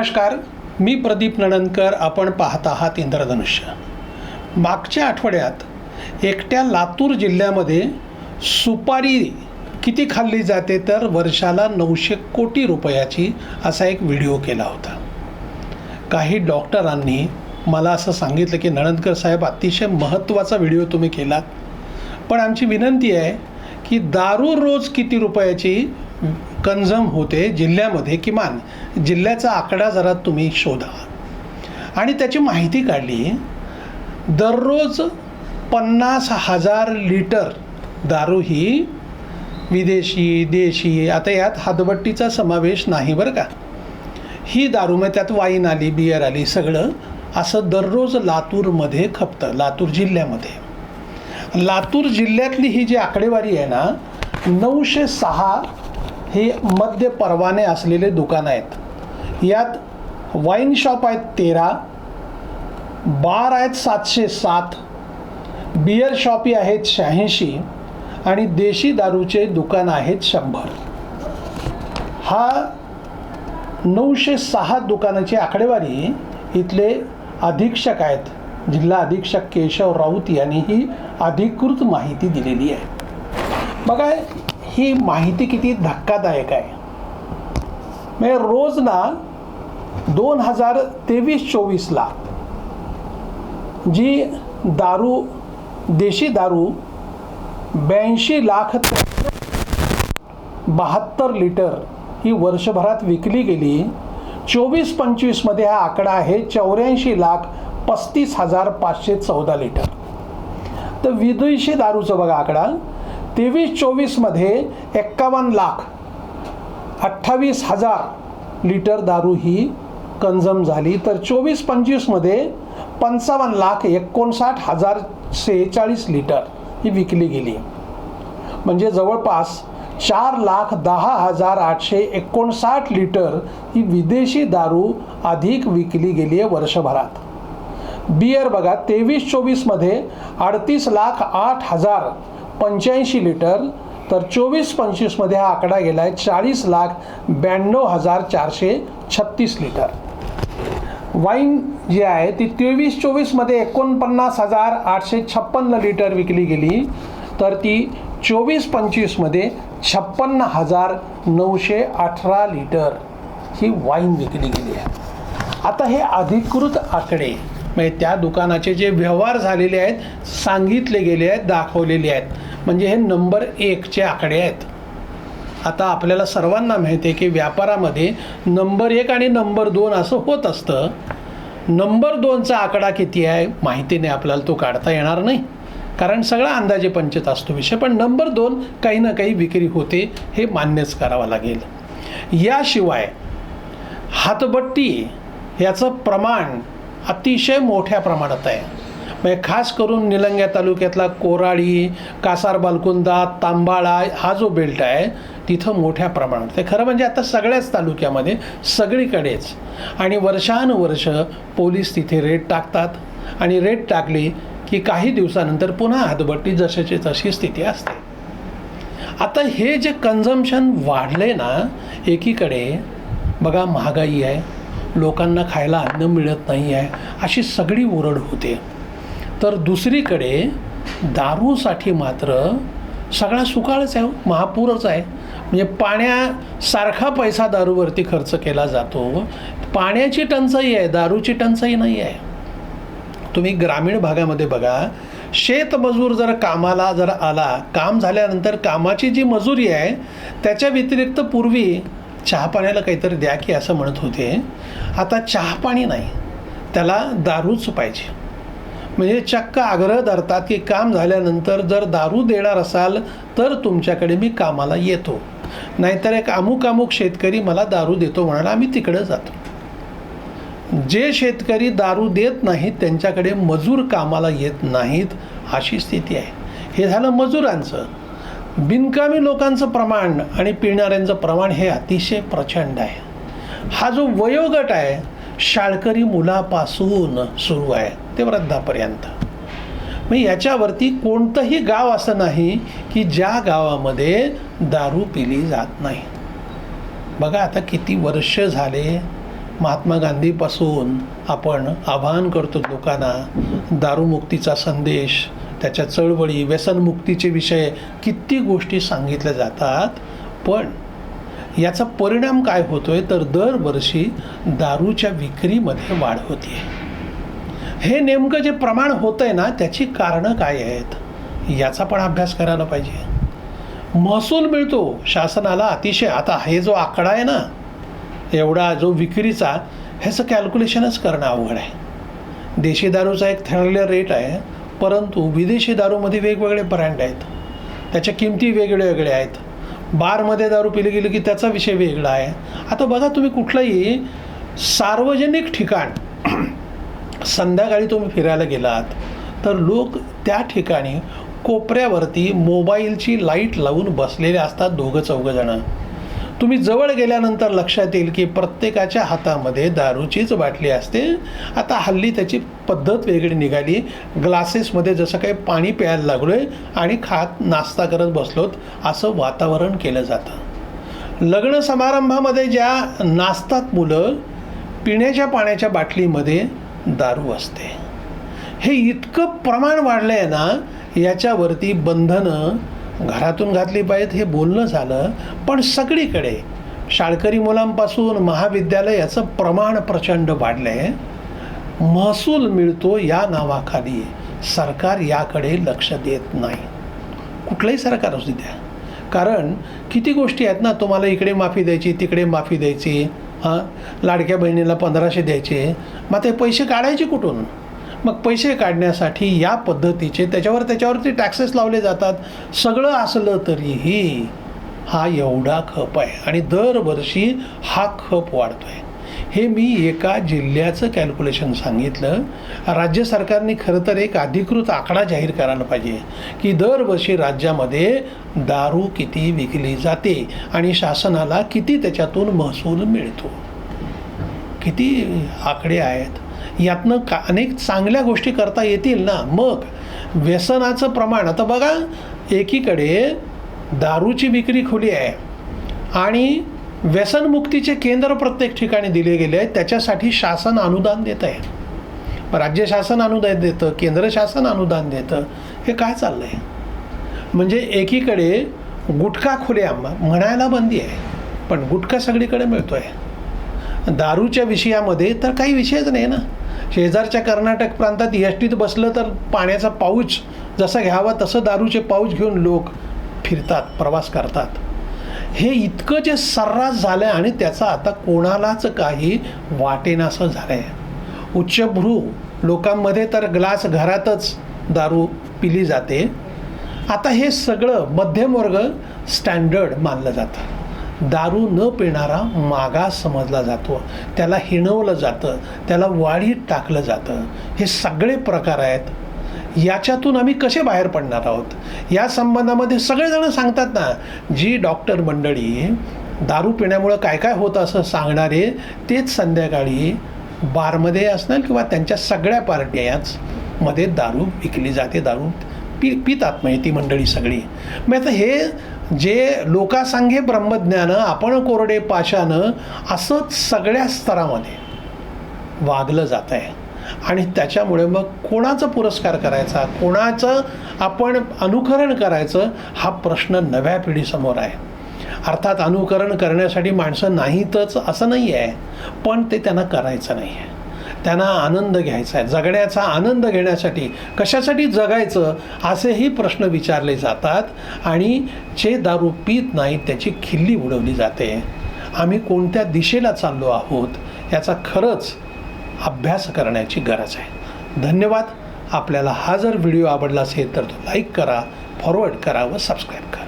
नमस्कार मी प्रदीप नणनकर आपण पाहत आहात इंद्रधनुष्य. मागच्या आठवड्यात एकट्या लातूर जिल्ह्यामध्ये सुपारी किती खाल्ली जाते तर वर्षाला नऊशे कोटी रुपयाची असा एक व्हिडिओ केला होता. काही डॉक्टरांनी मला असं सांगितलं की नणंदकर साहेब अतिशय महत्त्वाचा व्हिडिओ तुम्ही केलात. पण आमची विनंती आहे की दारू रोज किती रुपयाची कन्झम होते जिल्ह्यामध्ये किमान. जिल्ह्याचा आकडा जरा तुम्ही शोधा. आणि त्याची माहिती काढली. दररोज पन्नास हजार लिटर दारू ही विदेशी देशी आता यात हातबट्टीचा समावेश नाही बरं का. ही दारू मग त्यात वाईन आली बियर आली सगळं असं दररोज लातूरमध्ये खपतं लातूर जिल्ह्यामध्ये. लातूर जिल्ह्यातली ही जी आकडेवारी आहे ना नऊशे सहा हे मद्य परवाने असलेले दुकानं आहेत. यात वाईन शॉप आहेत तेरा बार आहेत सातशे सात बियर शॉपी आहेत शहाऐंशी आणि देशी दारूचे दुकान आहेत शंभर. हा नऊशे सहा दुकानाची आकडेवारी इथले अधीक्षक आहेत. जिल्हा अधीक्षक केशव राऊत यांनी ही अधिकृत माहिती दिलेली आहे. बघा ही माहिती किती धक्कादायक आहे. म्हणजे रोज ना दोन हजार तेवीस चोवीसला जी दारू देशी दारू ब्याऐंशी लाख बहात्तर लिटर ही वर्षभरात विकली गेली चोवीस पंचवीसमध्ये हा आकडा आहे चौऱ्याऐंशी लाख पस्तीस हजार पाचशे चौदा लिटर. तर विदेशी दारूचं बघा आकडा. तेवीस चोवीसमध्ये एक्कावन्न लाख अठ्ठावीस हजार लिटर दारू ही कन्झम झाली. तर चोवीस पंचवीसमध्ये पंचावन्न लाख एकोणसाठ हजार सेहेचाळीस लिटर ही विकली गेली. म्हणजे जवळपास चार लाख दहा हजार आठशे एकोणसाठ लिटर ही विदेशी दारू अधिक विकली गेली आहे वर्षभरात. बियर बघा तेवीस चोवीसमध्ये अडतीस लाख आठ हजार पंच्याऐंशी लिटर तर चोवीस पंचवीसमध्ये हा आकडा गेला आहे चाळीस लाख ब्याण्णव हजार चारशे छत्तीस लिटर. वाईन जी आहे ती तेवीस चोवीसमध्ये एकोणपन्नास हजार आठशे छप्पन्न लिटर विकली गेली तर ती चोवीस पंचवीसमध्ये छप्पन्न हजार नऊशे अठरा लिटर ही वाईन विकली गेली आहे. आता हे अधिकृत आकडे म्हणजे त्या दुकानाचे जे व्यवहार झालेले आहेत सांगितले गेले आहेत दाखवलेले आहेत. म्हणजे हे नंबर एकचे आकडे आहेत. आता आपल्याला सर्वांना माहिती आहे की व्यापारामध्ये नंबर एक आणि नंबर दोन असं होत असतं. नंबर दोनचा आकडा किती आहे माहिती नाही आपल्याला तो काढता येणार नाही. कारण सगळा अंदाजे पंचत असतो विषय. पण नंबर दोन काही ना काही विक्री होते हे मान्यच करावं लागेल. याशिवाय हातबट्टी याचं प्रमाण अतिशय मोठ्या प्रमाणात आहे. म्हणजे खास करून निलंग्या तालुक्यातला कोराडी कासार बालकुंदा तांबाळा हा जो बेल्ट आहे तिथं मोठ्या प्रमाणात. ते खरं म्हणजे आता सगळ्याच तालुक्यामध्ये सगळीकडेच. आणि वर्षानुवर्ष पोलीस तिथे रेड टाकतात. आणि रेड टाकली की काही दिवसानंतर पुन्हा हातबट्टी जशाची तशी स्थिती असते. आता हे जे कन्झम्शन वाढले ना एकीकडे बघा महागाई आहे. लोकांना खायला अन्न मिळत नाही आहे अशी सगळी ओरड होते. तर दुसरीकडे दारूसाठी मात्र सगळा सुकाळच आहे हो. महापूरच आहे. म्हणजे पाण्यासारखा पैसा दारूवरती खर्च केला जातो. पाण्याची टंचाई आहे दारूची टंचाई नाही आहे. तुम्ही ग्रामीण भागामध्ये बघा शेतमजूर जर कामाला जर आला काम झाल्यानंतर कामाची जी मजुरी आहे त्याच्या व्यतिरिक्त पूर्वी चहापाण्याला काहीतरी द्या की असं म्हणत होते. आता चहा पाणी नाही. त्याला दारूच पाहिजे. म्हणजे चक्क आग्रह धरतात की काम झाल्यानंतर जर दारू देणार असाल तर तुमच्याकडे मी कामाला येतो. नाहीतर एक अमुक अमुक शेतकरी मला दारू देतो म्हणाला आम्ही तिकडं जातो. जे शेतकरी दारू देत नाहीत त्यांच्याकडे मजूर कामाला येत नाहीत अशी स्थिती आहे. हे झालं मजुरांचं. बिनकामी लोकांचं प्रमाण आणि पिणाऱ्यांचं प्रमाण हे अतिशय प्रचंड आहे. हा जो वयोगट आहे शाळकरी मुलापासून सुरू आहे ते वृद्धापर्यंत. मग याच्यावरती कोणतंही गाव असं नाही की ज्या गावामध्ये दारू पिली जात नाही. बघा आता किती वर्ष झाले महात्मा गांधीपासून आपण आवाहन करतो लोकांना दारूमुक्तीचा संदेश त्याच्या चळवळी व्यसनमुक्तीचे विषय किती गोष्टी सांगितल्या जातात. पण याचा परिणाम काय होतोय? तर दरवर्षी दारूच्या विक्रीमध्ये वाढ होतीये. हे नेमकं जे प्रमाण होतं आहे ना त्याची कारणं काय आहेत? याचा पण अभ्यास करायला पाहिजे. महसूल मिळतो शासनाला अतिशय. आता हे जो आकडा आहे ना एवढा जो विक्रीचा ह्याचं कॅल्क्युलेशनच करणं अवघड आहे. देशी दारूचा एक ठरलेला रेट आहे परंतु विदेशी दारूमध्ये वेगवेगळे ब्रँड आहेत. त्याच्या किमती वेगळे वेगळे आहेत. बारमध्ये दारू पिली गेली की त्याचा विषय वेगळा आहे. आता बघा तुम्ही कुठलंही सार्वजनिक ठिकाण संध्याकाळी तुम्ही फिरायला गेलात तर लोक त्या ठिकाणी कोपऱ्यावरती मोबाईलची लाइट लावून बसलेले असतात दोघं चौघं जणं. तुम्ही जवळ गेल्यानंतर लक्षात येईल की प्रत्येकाच्या हातामध्ये दारूचीच बाटली असते. आता हल्ली त्याची पद्धत वेगळी निघाली. ग्लासेसमध्ये जसं काही पाणी प्यायला लागलो आहे आणि खात नाश्ता करत बसलोत असं वातावरण केलं जातं. लग्न समारंभामध्ये ज्या नाचतात मुलं पिण्याच्या पाण्याच्या बाटलीमध्ये दारू असते. हे इतकं प्रमाण वाढलं आहे ना याच्यावरती बंधनं घरातून घातली पाहिजेत हे बोलणं झालं पण सगळीकडे शाळकरी मुलांपासून महाविद्यालय याचं प्रमाण प्रचंड वाढलं आहे महसूल मिळतो या नावाखाली. सरकार याकडे लक्ष देत नाही. कुठलंही सरकार असू द्या. कारण किती गोष्टी आहेत ना तुम्हाला इकडे माफी द्यायची तिकडे माफी द्यायची हां? लाडक्या बहिणीला पंधराशे द्यायचे मग ते पैसे काढायचे कुठून? मग पैसे काढण्यासाठी या पद्धतीचे त्याच्यावर त्याच्यावरती टॅक्सेस लावले जातात. सगळं असलं तरीही हा एवढा खप आहे आणि दरवर्षी हा खप वाढतो आहे हे मी एका जिल्ह्याचं कॅल्क्युलेशन सांगितलं. राज्य सरकारने खरं तर एक अधिकृत आकडा जाहीर करायला पाहिजे की दरवर्षी राज्यामध्ये दारू किती विकली जाते आणि शासनाला किती त्याच्यातून महसूल मिळतो. किती आकडे आहेत? यातनं का अनेक चांगल्या गोष्टी करता येतील ना? मग व्यसनाचं प्रमाण आता बघा एकीकडे दारूची विक्री खुली आहे आणि व्यसनमुक्तीचे केंद्र प्रत्येक ठिकाणी दिले गेले आहेत त्याच्यासाठी शासन अनुदान देत आहे. राज्य शासन अनुदान देतं केंद्र शासन अनुदान देतं हे काय चाललं आहे म्हणजे एकीकडे गुटखा खुल्या म्हणायला बंदी आहे पण गुटखा सगळीकडे मिळतो आहे दारूच्या विषयामध्ये तर काही विषयच नाही ना? शेजारच्या कर्नाटक प्रांतात एस टीत बसलं तर पाण्याचा पाऊच जसं घ्यावा तसं दारूचे पाऊच घेऊन लोक फिरतात प्रवास करतात. हे इतकं जे सर्रास झालं आहे आणि त्याचा आता कोणालाच काही वाटेनासं झालं आहे उच्चभ्रू लोकांमध्ये तर ग्लास घरातच दारू पिली जाते. आता हे सगळं मध्यमवर्ग स्टँडर्ड मानलं जातं. दारू न पिणारा मागास समजला जातो. त्याला हिणवलं जातं. त्याला वाढीत टाकलं जातं. हे सगळे प्रकार आहेत. याच्यातून आम्ही कसे बाहेर पडणार आहोत? या संबंधामध्ये सगळेजण सांगतात ना जी डॉक्टर मंडळी दारू पिण्यामुळं काय काय होतं असं सांगणारे तेच संध्याकाळी बारमध्ये असणार किंवा त्यांच्या सगळ्या पार्ट्याच मध्ये दारू विकली जाते दारू पी पितात म्हणजे ती मंडळी सगळी. मग आता हे जे लोकासांगे ब्रह्मज्ञानं आपण कोरडे पाशानं असंच सगळ्या स्तरामध्ये वागलं जात आहे. आणि त्याच्यामुळे मग कोणाचा पुरस्कार करायचा कोणाचं आपण अनुकरण करायचं हा प्रश्न नव्या पिढीसमोर आहे. अर्थात अनुकरण करण्यासाठी माणसं नाहीतच असं नाही आहे पण ते त्यांना करायचं नाही आहे त्यांना आनंद घ्यायचा आहे. जगण्याचा आनंद घेण्यासाठी कशासाठी जगायचं असेही प्रश्न विचारले जातात आणि जे दारू पित नाहीत त्याची खिल्ली उडवली जाते. आम्ही कोणत्या दिशेला चाललो आहोत याचा खरंच अभ्यास करण्याची गरज आहे. धन्यवाद. आपल्याला हा जर व्हिडिओ आवडला असेल तर तो लाईक करा फॉरवर्ड करा व सबस्क्राईब करा.